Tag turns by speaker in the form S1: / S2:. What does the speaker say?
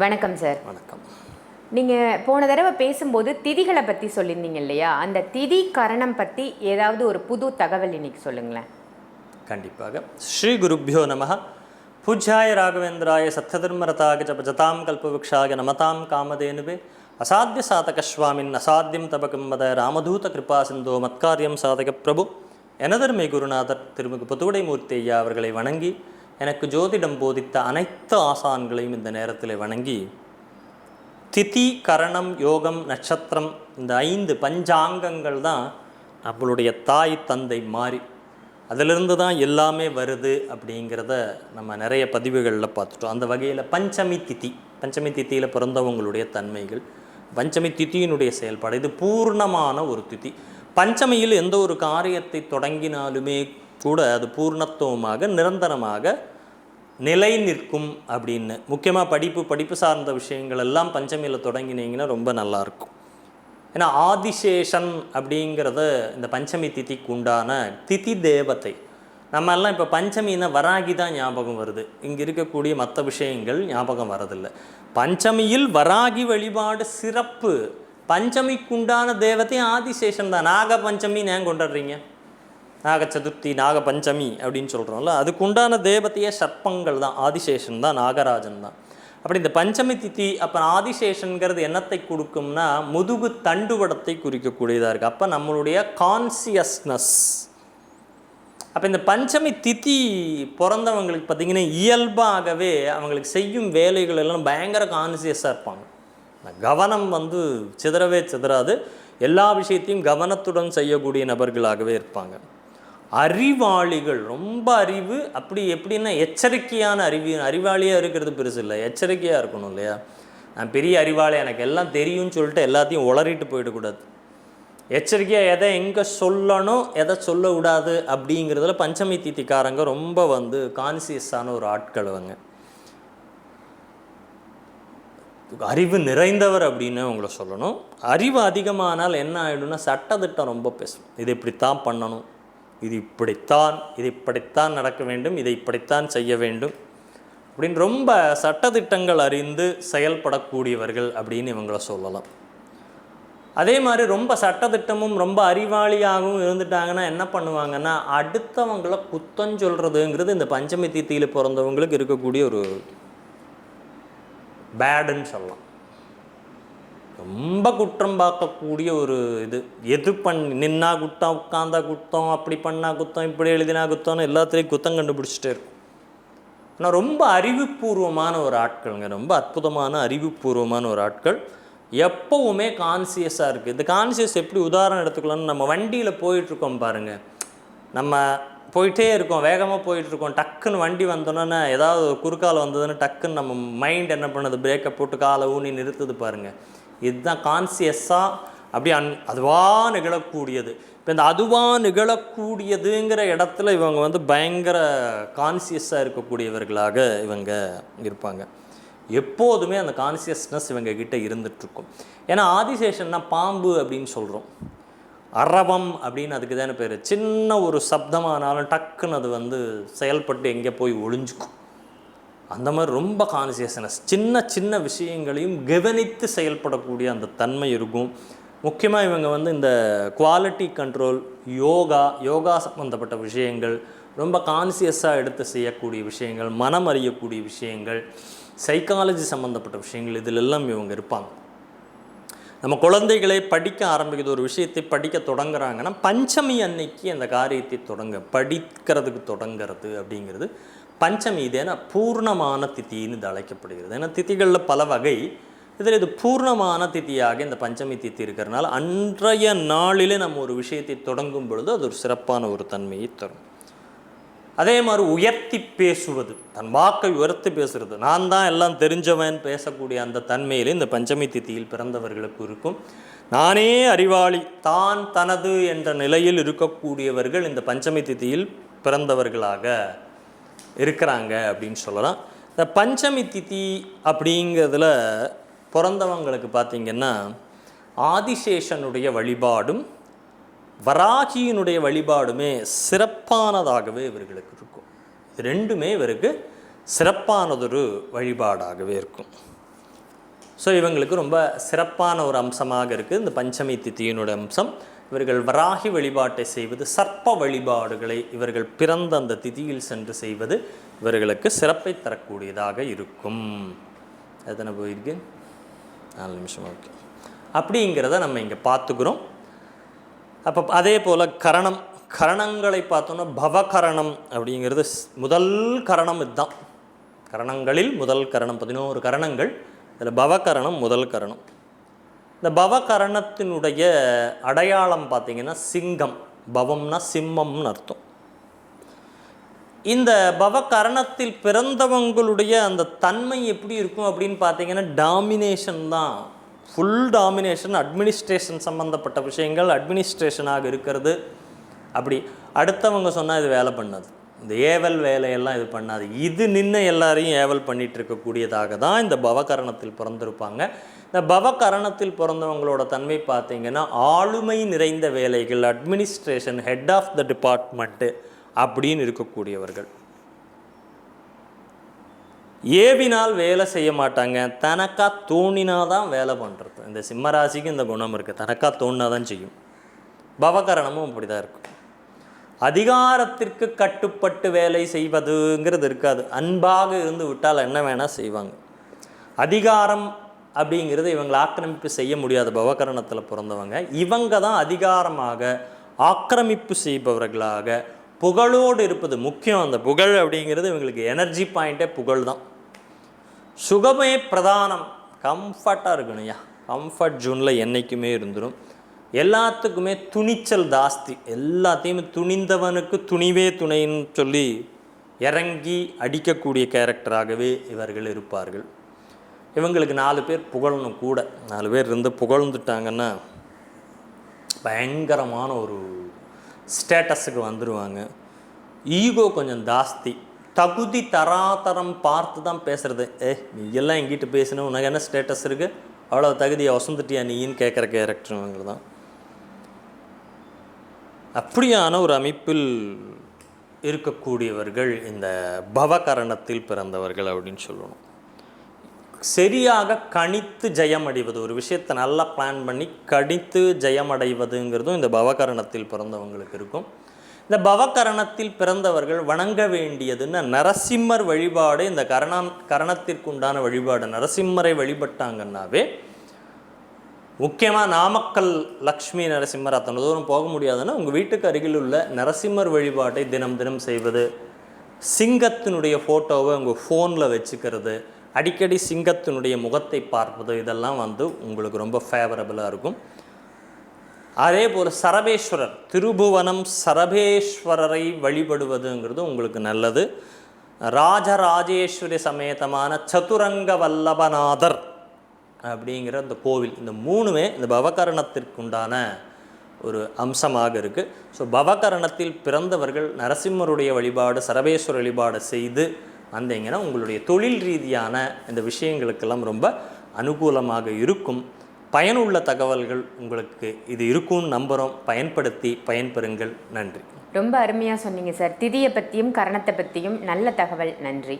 S1: வணக்கம் சார்
S2: வணக்கம்.
S1: நீங்கள் போன தடவை பேசும்போது திதிகளை பற்றி சொல்லியிருந்தீங்க இல்லையா? அந்த திதி கரணம் பற்றி ஏதாவது ஒரு புது தகவல் இன்னைக்கு சொல்லுங்களேன்.
S2: கண்டிப்பாக. ஸ்ரீ குருப்பியோ நம பூஜ்யாய ராகவேந்திராய சத்ததர்மரதாக ஜபஜதாம் கல்பவృక్షாய நமதாம் காமதேனுவே. அசாத்திய சாதக சுவாமின் அசாத்தியம் தபகம் வத ராமதூத கிருபா சிந்தோ மத்காரியம் சாதக பிரபு. எனதர்மை குருநாதர் திருமிகு புதுவுடை மூர்த்தி ஐயா அவர்களை வணங்கி எனக்கு ஜோதிடம் போதித்த அனைத்து ஆசான்களையும் இந்த நேரத்தில் வணங்கி திதி கரணம் யோகம் நட்சத்திரம் இந்த ஐந்து பஞ்சாங்கங்கள் தான் நம்மளுடைய தாய் தந்தை மாறி. அதிலிருந்து தான் எல்லாமே வருது அப்படிங்கிறத நம்ம நிறைய பதிவுகளில் பார்த்துட்டோம். அந்த வகையில் பஞ்சமி திதி. பஞ்சமி தித்தியில் பிறந்தவங்களுடைய தன்மைகள் பஞ்சமி தித்தியினுடைய செயல்பாடு இது பூர்ணமான ஒரு திதி. பஞ்சமியில் எந்த ஒரு காரியத்தை தொடங்கினாலுமே கூட அது பூர்ணத்துவமாக நிரந்தரமாக நிலை நிற்கும் அப்படின்னு. முக்கியமாக படிப்பு படிப்பு சார்ந்த விஷயங்கள் எல்லாம் பஞ்சமியில் தொடங்கினீங்கன்னா ரொம்ப நல்லாயிருக்கும். ஏன்னா ஆதிசேஷன் அப்படிங்கிறத இந்த பஞ்சமி திதிக்கு உண்டான திதி தேவத்தை நம்ம எல்லாம் இப்போ பஞ்சமின்னா வராகி தான் ஞாபகம் வருது. இங்கே இருக்கக்கூடிய மற்ற விஷயங்கள் ஞாபகம் வரதில்லை. பஞ்சமியில் வராகி வழிபாடு சிறப்பு. பஞ்சமிக்குண்டான தேவத்தையும் ஆதிசேஷன் தான். நாக பஞ்சமின்னு ஏன் கொண்டாடுறீங்க? நாக சதுர்த்தி நாக பஞ்சமி அப்படின்னு சொல்கிறோம்ல அதுக்குண்டான தேவத்தையே தேவதையே சர்ப்பங்கள் தான் ஆதிசேஷன் தான் நாகராஜன் தான். அப்படி இந்த பஞ்சமி திதி அப்போ ஆதிசேஷன்கிறது என்னத்தை கொடுக்கும்னா முதுகு தண்டுவடத்தை குறிக்கக்கூடியதாக இருக்குது அப்போ நம்மளுடைய கான்சியஸ்னஸ் அப்போ இந்த பஞ்சமி திதி பிறந்தவங்களுக்கு பார்த்திங்கன்னா இயல்பாகவே அவங்களுக்கு செய்யும் வேலைகள் எல்லாம் பயங்கர கான்சியஸாக இருப்பாங்க. கவனம் வந்து சிதறவே சிதறாது. எல்லா விஷயத்தையும் கவனத்துடன் செய்யக்கூடிய நபர்களாகவே இருப்பாங்க. அறிவாளிகள் ரொம்ப அறிவு அப்படி எப்படின்னா எச்சரிக்கையான அறிவு அறிவாளியாக இருக்கிறது பெருசு இல்லை. எச்சரிக்கையாக இருக்கணும் இல்லையா? நான் பெரிய அறிவாளி எனக்கு எல்லாம் தெரியும்னு சொல்லிட்டு எல்லாத்தையும் உளறிட்டு போயிடக்கூடாது எச்சரிக்கையாக எதை எங்கே சொல்லணும் எதை சொல்லக்கூடாது அப்படிங்கிறதுல பஞ்சமி தீத்திக்காரங்க ரொம்ப வந்து கான்சியஸான ஒரு ஆட்கள் அவங்க. அறிவு நிறைந்தவர் அப்படின்னு உங்களை சொல்லணும். அறிவு அதிகமானால் என்ன ஆகிடும்னா சட்டத்திட்டம் ரொம்ப பேசும் இது இப்படித்தான் பண்ணணும். இது இப்படித்தான் இது இப்படித்தான் நடக்க வேண்டும் இதை இப்படித்தான் செய்ய வேண்டும் அப்படின்னு ரொம்ப சட்டத்திட்டங்கள் அறிந்து செயல்படக்கூடியவர்கள் அப்படின்னு இவங்கள சொல்லலாம். அதே மாதிரி ரொம்ப சட்டத்திட்டமும் ரொம்ப அறிவாளியாகவும் இருந்துட்டாங்கன்னா என்ன பண்ணுவாங்கன்னா அடுத்தவங்களை குத்தம் சொல்கிறதுங்கிறது இந்த பஞ்சமி தீத்தியில் பிறந்தவங்களுக்கு இருக்கக்கூடிய ஒரு பேடுன்னு சொல்லலாம். ரொம்ப குற்றம் பார்க்கக்கூடிய ஒரு இது. எது பண் நின்னா குத்தம் உட்காந்தா குத்தம் அப்படி பண்ணா குத்தம் இப்படி எழுதினா குத்தம்னு எல்லாத்துலேயும் குத்தம் கண்டுபிடிச்சிட்டே இருக்கும். ஆனால் ரொம்ப அறிவுபூர்வமான ஒரு ஆட்கள்ங்க. ரொம்ப அற்புதமான அறிவுபூர்வமான ஒரு ஆட்கள். எப்போவுமே கான்சியஸாக இருக்குது இந்த கான்சியஸ் எப்படி உதாரணம் எடுத்துக்கலாம்னு நம்ம வண்டியில் போயிட்டுருக்கோம் பாருங்கள் நம்ம போயிட்டே இருக்கும் வேகமாக போயிட்டுருக்கோம் டக்குன்னு வண்டி வந்தோன்னே ஏதாவது ஒரு குறுக்கால் வந்ததுன்னு டக்குன்னு நம்ம மைண்ட் என்ன பண்ணுது? பிரேக்கை போட்டு காலை ஊனி நிறுத்துது பாருங்கள் இதுதான் கான்சியஸாக அப்படி அன் அதுவாக நிகழக்கூடியது. இப்போ இந்த அதுவாக நிகழக்கூடியதுங்கிற இடத்துல இவங்க வந்து பயங்கர கான்சியஸாக இருக்கக்கூடியவர்களாக இவங்க இருப்பாங்க. எப்போதுமே அந்த கான்சியஸ்னஸ் இவங்க கிட்ட இருந்துகிட்ருக்கும் ஏன்னா ஆதிசேஷன்னா பாம்பு அப்படின்னு சொல்கிறோம் அரவம் அப்படின்னு அதுக்கு தானே பேர். சின்ன ஒரு சப்தமானாலும் டக்குன்னு அது வந்து செயல்பட்டு எங்கே போய் ஒளிஞ்சுக்கும். அந்த மாதிரி ரொம்ப கான்சியஸ்னஸ் சின்ன சின்ன விஷயங்களையும் கவனித்து செயல்படக்கூடிய அந்த தன்மை இருக்கும். முக்கியமாக இவங்க வந்து இந்த குவாலிட்டி கண்ட்ரோல் யோகா யோகா சம்மந்தப்பட்ட விஷயங்கள் ரொம்ப கான்சியஸாக எடுத்து செய்யக்கூடிய விஷயங்கள் மனம் அறியக்கூடிய விஷயங்கள் சைக்காலஜி சம்மந்தப்பட்ட விஷயங்கள் இதிலெல்லாம் இவங்க இருப்பாங்க. நம்ம குழந்தைகளை படிக்க ஆரம்பிக்கிறது ஒரு விஷயத்தை படிக்க தொடங்குறாங்கன்னா பஞ்சமி அன்னைக்கு அந்த காரியத்தை தொடங்க படிக்கிறதுக்கு தொடங்கிறது அப்படிங்கிறது பஞ்சமி இது ஏன்னா பூர்ணமான தித்தின்னு இது அழைக்கப்படுகிறது. ஏன்னா திதிகளில் பல வகை. இதில் இது பூர்ணமான தித்தியாக இந்த பஞ்சமி தித்தி இருக்கிறனால அன்றைய நாளிலே நம்ம ஒரு விஷயத்தை தொடங்கும் பொழுது அது ஒரு சிறப்பான ஒரு தன்மையை தரும். அதே மாதிரி உயர்த்தி பேசுவது. தன் வாக்கை உயர்த்தி பேசுறது. நான் தான் எல்லாம் தெரிஞ்சவன் பேசக்கூடிய அந்த தன்மையில் இந்த பஞ்சமி தித்தியில் பிறந்தவர்களுக்கு இருக்கும். நானே அறிவாளி தான் தனது என்ற நிலையில் இருக்கக்கூடியவர்கள் இந்த பஞ்சமி தித்தியில் பிறந்தவர்களாக இருக்கிறாங்க அப்படின்னு சொல்லலாம். இந்த பஞ்சமி தித்தி அப்படிங்கிறதுல பிறந்தவங்களுக்கு பார்த்திங்கன்னா ஆதிசேஷனுடைய வழிபாடும் வராகியினுடைய வழிபாடுமே சிறப்பானதாகவே இவர்களுக்கு இருக்கும். இது ரெண்டுமே இவருக்கு சிறப்பானதொரு வழிபாடாகவே இருக்கும். ஸோ இவங்களுக்கு ரொம்ப சிறப்பான ஒரு அம்சமாக இருக்குது இந்த பஞ்சமி தித்தியினுடைய அம்சம் இவர்கள் வராகி வழிபாட்டை செய்வது சர்ப்ப வழிபாடுகளை இவர்கள் பிறந்த அந்த திதியில் சென்று செய்வது இவர்களுக்கு சிறப்பை தரக்கூடியதாக இருக்கும். எத்தனை போயிருக்கு நாலு நிமிஷம் ஓகே. அப்படிங்கிறத நம்ம இங்கே பார்த்துக்கிறோம். அப்போ அதே போல் கரணம் கரணங்களை பார்த்தோன்னா பவகரணம் அப்படிங்கிறது ஸ்- முதல் கரணம் இதுதான். கரணங்களில் முதல் கரணம் பதினோரு கரணங்கள் இதில் பவகரணம் முதல் கரணம். இந்த பவகரணத்தினுடைய அடையாளம் பார்த்திங்கன்னா சிங்கம் பவம்னா சிம்மம்னு அர்த்தம். இந்த பவகரணத்தில் பிறந்தவங்களுடைய அந்த தன்மை எப்படி இருக்கும் அப்படின்னு பார்த்தீங்கன்னா டாமினேஷன் தான். ஃபுல் டாமினேஷன் அட்மினிஸ்ட்ரேஷன் சம்மந்தப்பட்ட விஷயங்கள் அட்மினிஸ்ட்ரேஷனாக இருக்கிறது. அப்படி அடுத்தவங்க சொன்னால் இது வேலை பண்ணாது. இந்த ஏவல் வேலையெல்லாம் இது பண்ணாது. இது நின்று எல்லாரையும் ஏவல் பண்ணிகிட்டு இருக்கக்கூடியதாக தான் இந்த பவகரணத்தில் பிறந்திருப்பாங்க. இந்த பவகரணத்தில் பிறந்தவங்களோட தன்மை பார்த்தீங்கன்னா ஆளுமை நிறைந்த வேலைகள் administration head of the department அப்படின்னு இருக்கக்கூடியவர்கள். ஏவினால் வேலை செய்ய மாட்டாங்க. தனக்கா தோணினா தான் வேலை பண்ணுறது இந்த சிம்மராசிக்கு இந்த குணம் இருக்குது தனக்கா தோணினா தான் செய்யும். பவகரணமும் அப்படி தான் இருக்கும். அதிகாரத்திற்கு கட்டுப்பட்டு வேலை செய்வதுங்கிறது இருக்காது. அன்பாக இருந்து விட்டால் என்ன வேணால் செய்வாங்க. அதிகாரம் அப்படிங்கிறது இவங்களை ஆக்கிரமிப்பு செய்ய முடியாத. பவகரணத்தில் பிறந்தவங்க. இவங்க தான் அதிகாரமாக ஆக்கிரமிப்பு செய்பவர்களாக புகழோடு இருப்பது முக்கியம். அந்த புகழ் அப்படிங்கிறது இவங்களுக்கு எனர்ஜி பாயிண்ட்டே புகழ் தான் சுகமே பிரதானம். கம்ஃபர்ட்டாக இருக்கணும்யா கம்ஃபர்ட் ஜோனில் என்றைக்குமே இருந்துடும் எல்லாத்துக்குமே துணிச்சல் ஜாஸ்தி. எல்லாத்தையுமே துணிந்தவனுக்கு துணிவே துணைன்னு சொல்லி இறங்கி அடிக்கக்கூடிய கேரக்டராகவே இவர்கள் இருப்பார்கள். இவங்களுக்கு நாலு பேர் புகழணும் கூட. நாலு பேர் இருந்து புகழ்ந்துட்டாங்கன்னா பயங்கரமான ஒரு ஸ்டேட்டஸுக்கு வந்துடுவாங்க ஈகோ கொஞ்சம் ஜாஸ்தி. தகுதி தராதரம் பார்த்து தான் பேசுறது. ஏ நீ எல்லாம் எங்கிட்ட பேசின உனக்கு என்ன ஸ்டேட்டஸ் இருக்குது அவ்வளோ தகுதியை வசந்துட்டியா நீன்னு கேட்குற கேரக்டர் தான் அப்படியான ஒரு அமைப்பில் இருக்கக்கூடியவர்கள் இந்த பவகரணத்தில் பிறந்தவர்கள் அப்படின்னு சொல்லணும். சரியாக கணித்து ஜெயம் அடைவது ஒரு விஷயத்தை நல்லா பிளான் பண்ணி கணித்து ஜெயம் அடைவதுங்கிறதும் இந்த பவகரணத்தில் பிறந்தவங்களுக்கு இருக்கும். இந்த பவகரணத்தில் பிறந்தவர்கள் வணங்க வேண்டியதுன்னு நரசிம்மர் வழிபாடு இந்த கரணம் கரணத்திற்குண்டான வழிபாடு நரசிம்மரை வழிபட்டாங்கன்னாவே முக்கியமாக நாமக்கல் லக்ஷ்மி நரசிம்மர் அத்தனை தூரம் போக முடியாதுன்னா உங்கள் வீட்டுக்கு அருகில் உள்ள நரசிம்மர் வழிபாட்டை தினம் தினம் செய்வது சிங்கத்தினுடைய ஃபோட்டோவை உங்கள் ஃபோனில் வச்சுக்கிறது அடிக்கடி சிங்கத்தினுடைய முகத்தை பார்ப்பது இதெல்லாம் வந்து உங்களுக்கு ரொம்ப ஃபேவரபுளாக இருக்கும். அதே போல் சரபேஸ்வரர் திருபுவனம் சரபேஸ்வரரை வழிபடுவதுங்கிறது உங்களுக்கு நல்லது. ராஜராஜேஸ்வரி சமேதமான சதுரங்க வல்லபநாதர் அப்படிங்கிற அந்த கோவில் இந்த மூணுமே இந்த பவகரணத்திற்குண்டான ஒரு அம்சமாக இருக்குது ஸோ பவகரணத்தில் பிறந்தவர்கள் நரசிம்மருடைய வழிபாடு சரபேஸ்வர வழிபாடு செய்து வந்தீங்கன்னா உங்களுடைய தொழில் ரீதியான இந்த விஷயங்களுக்கெல்லாம் ரொம்ப அனுகூலமாக இருக்கும். பயனுள்ள தகவல்கள் உங்களுக்கு இது இருக்கும்னு நம்புகிறோம் பயன்படுத்தி பயன்பெறுங்கள். நன்றி.
S1: ரொம்ப அருமையாக சொன்னீங்க சார். திதியை பற்றியும் கரணத்தை பற்றியும் நல்ல தகவல். நன்றி.